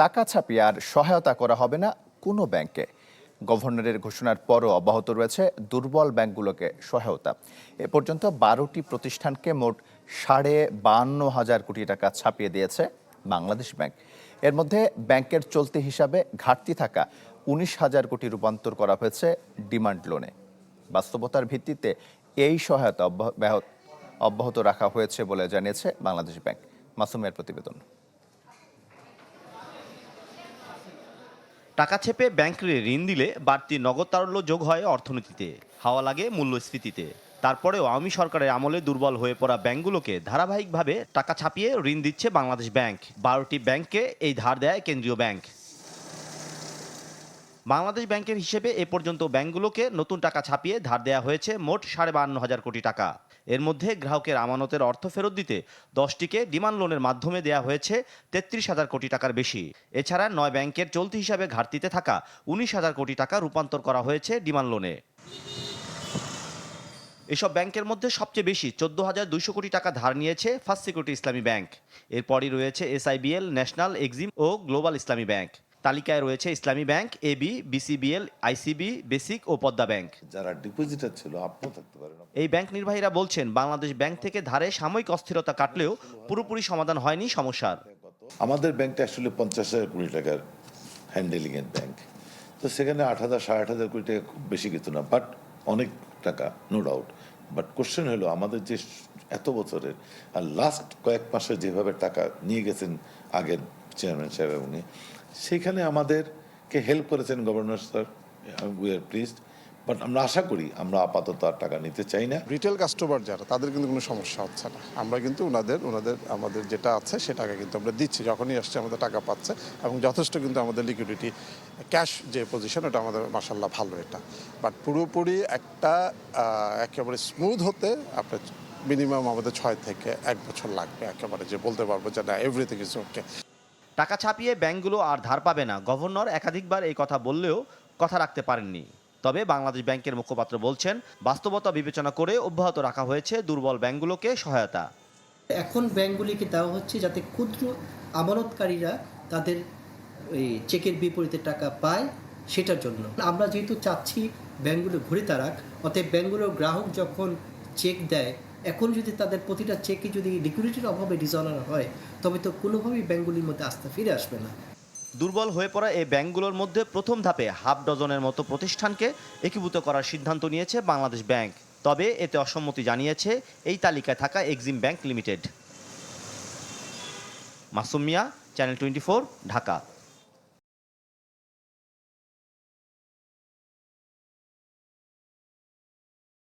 টাকা ছাপিয়ে আর সহায়তা করা হবে না কোনো ব্যাংকে। গভর্নরের ঘোষণার পরও অব্যাহত রয়েছে দুর্বল ব্যাংকগুলোকে সহায়তা। এ পর্যন্ত বারোটি প্রতিষ্ঠানকে মোট সাড়ে বান্ন হাজার কোটি টাকা ছাপিয়ে দিয়েছে বাংলাদেশ ব্যাংক। এর মধ্যে ব্যাংকের চলতি হিসাবে ঘাটতি থাকা উনিশ হাজার কোটি রূপান্তর করা হয়েছে ডিমান্ড লোনে। বাস্তবতার ভিত্তিতে এই সহায়তা অব্যাহত অব্যাহত রাখা হয়েছে বলে জানিয়েছে বাংলাদেশ ব্যাংক। মাসুমের প্রতিবেদন। টাকা ছেপে ব্যাংকে ঋণ দিলে বাড়তি নগদ তারল্য যোগ হয় অর্থনীতিতে, হাওয়া লাগে মূল্যস্ফীতিতে। তারপরেও আওয়ামী সরকারের আমলে দুর্বল হয়ে পড়া ব্যাংকগুলোকে ধারাবাহিকভাবে টাকা ছাপিয়ে ঋণ দিচ্ছে বাংলাদেশ ব্যাংক। বারোটি ব্যাংককে এই ধার দেয় কেন্দ্রীয় ব্যাংক। বাংলাদেশ ব্যাংকের হিসেবে এ পর্যন্ত ব্যাংকগুলোকে নতুন টাকা ছাপিয়ে ধার দেওয়া হয়েছে মোট সাড়ে বান্ন হাজার কোটি টাকা। এর মধ্যে গ্রাহকের আমানতের অর্থ ফেরত দিতে দশটিকে ডিমান্ড লোনের মাধ্যমে দেওয়া হয়েছে তেত্রিশ হাজার কোটি টাকার বেশি। এছাড়া নয় ব্যাংকের চলতি হিসাবে ঘাটতিতে থাকা উনিশ হাজার কোটি টাকা রূপান্তর করা হয়েছে ডিমান্ড লোনে। এসব ব্যাংকের মধ্যে সবচেয়ে বেশি চোদ্দ হাজার দুইশো কোটি টাকা ধার নিয়েছে ফার্স্ট সিকিউরিটি ইসলামী ব্যাংক। এরপরই রয়েছে এসআইবিএল, ন্যাশনাল এক্সিম ও গ্লোবাল ইসলামী ব্যাংক। তালিকায় রয়েছে Islami bank AB BCBL ICB basic ও পদ্মা ব্যাংক। যারা ডিপোজিটার ছিল আপনিও থাকতে পারেন। এই ব্যাংক নির্বাহীরা বলছেন বাংলাদেশ ব্যাংক থেকে ধারে সাময়িক অস্থিরতা কাটলেও পুরোপুরি সমাধান হয়নি সমস্যার। আমাদের ব্যাংকটা আসলে পঞ্চাশ হাজার কোটি টাকার হ্যান্ডেলিং এর ব্যাংক। তো সেখানে আট হাজার সাড়ে আট হাজার কোটি টাকা খুব বেশি কিছু না বাট অনেক টাকা নো ডাউট বাট কোশ্চেন হলো আমাদের যে এত বছরের আর লাস্ট কয়েক মাসে যেভাবে টাকা নিয়ে গেছেন আগের চেয়ারম্যান সাহেব উনি, সেখানে আমাদেরকে হেল্প করেছেন governor sir we are pleased but আমরা আশা করি আমরা আপাতত আর টাকা নিতে চাই না। রিটেল কাস্টমার যারা, তাদের কিন্তু কোনো সমস্যা হচ্ছে না। আমরা কিন্তু ওনাদের ওনাদের আমাদের যেটা আছে সেটাকে কিন্তু আমরা দিচ্ছি, যখনই আসছে আমাদের টাকা পাচ্ছে এবং যথেষ্ট কিন্তু আমাদের লিকুইডিটি ক্যাশ যে পজিশন ওটা আমাদের মাসাল্লাহ ভালো এটা। বাট পুরোপুরি একটা একেবারে স্মুথ হতে আপনার মিনিমাম আমাদের ছয় থেকে এক বছর লাগবে, একেবারে যে বলতে পারব যে না এভরিথিং ইজ ওকে টাকা ছাপিয়ে ব্যাংকগুলো আর ধার পাবে না। গভর্নর একাধিকবার এই কথা বললেও কথা রাখতে পারেননি। তবে বাংলাদেশ ব্যাংকের মুখপাত্র বলছেন, বাস্তবতা বিবেচনা করে অব্যাহত রাখা হয়েছে দুর্বল ব্যাংকগুলোকে সহায়তা। এখন ব্যাংকগুলিকে দেওয়া হচ্ছে যাতে ক্ষুদ্র আমানতকারীরা তাদের ওই চেকের বিপরীতে টাকা পায় সেটার জন্য। আমরা যেহেতু চাচ্ছি ব্যাংকগুলো ঘুরে তারাক, অতএব ব্যাংকগুলোর গ্রাহক যখন চেক দেয়, এখন যদি তাদের প্রতিটা চেকে যদি লিকুইডিটির অভাবে ডিজনার হয়, তবে তো কোনোভাবেই ব্যাঙ্কগুলির মধ্যে আস্থা ফিরে আসবে না। দুর্বল হয়ে পড়া এই ব্যাংকগুলোর মধ্যে প্রথম ধাপে হাফ ডজনের মতো প্রতিষ্ঠানকে একীভূত করার সিদ্ধান্ত নিয়েছে বাংলাদেশ ব্যাংক। তবে এতে অসম্মতি জানিয়েছে এই তালিকায় থাকা Exim bank limited. Masum Miah, channel twenty Dhaka.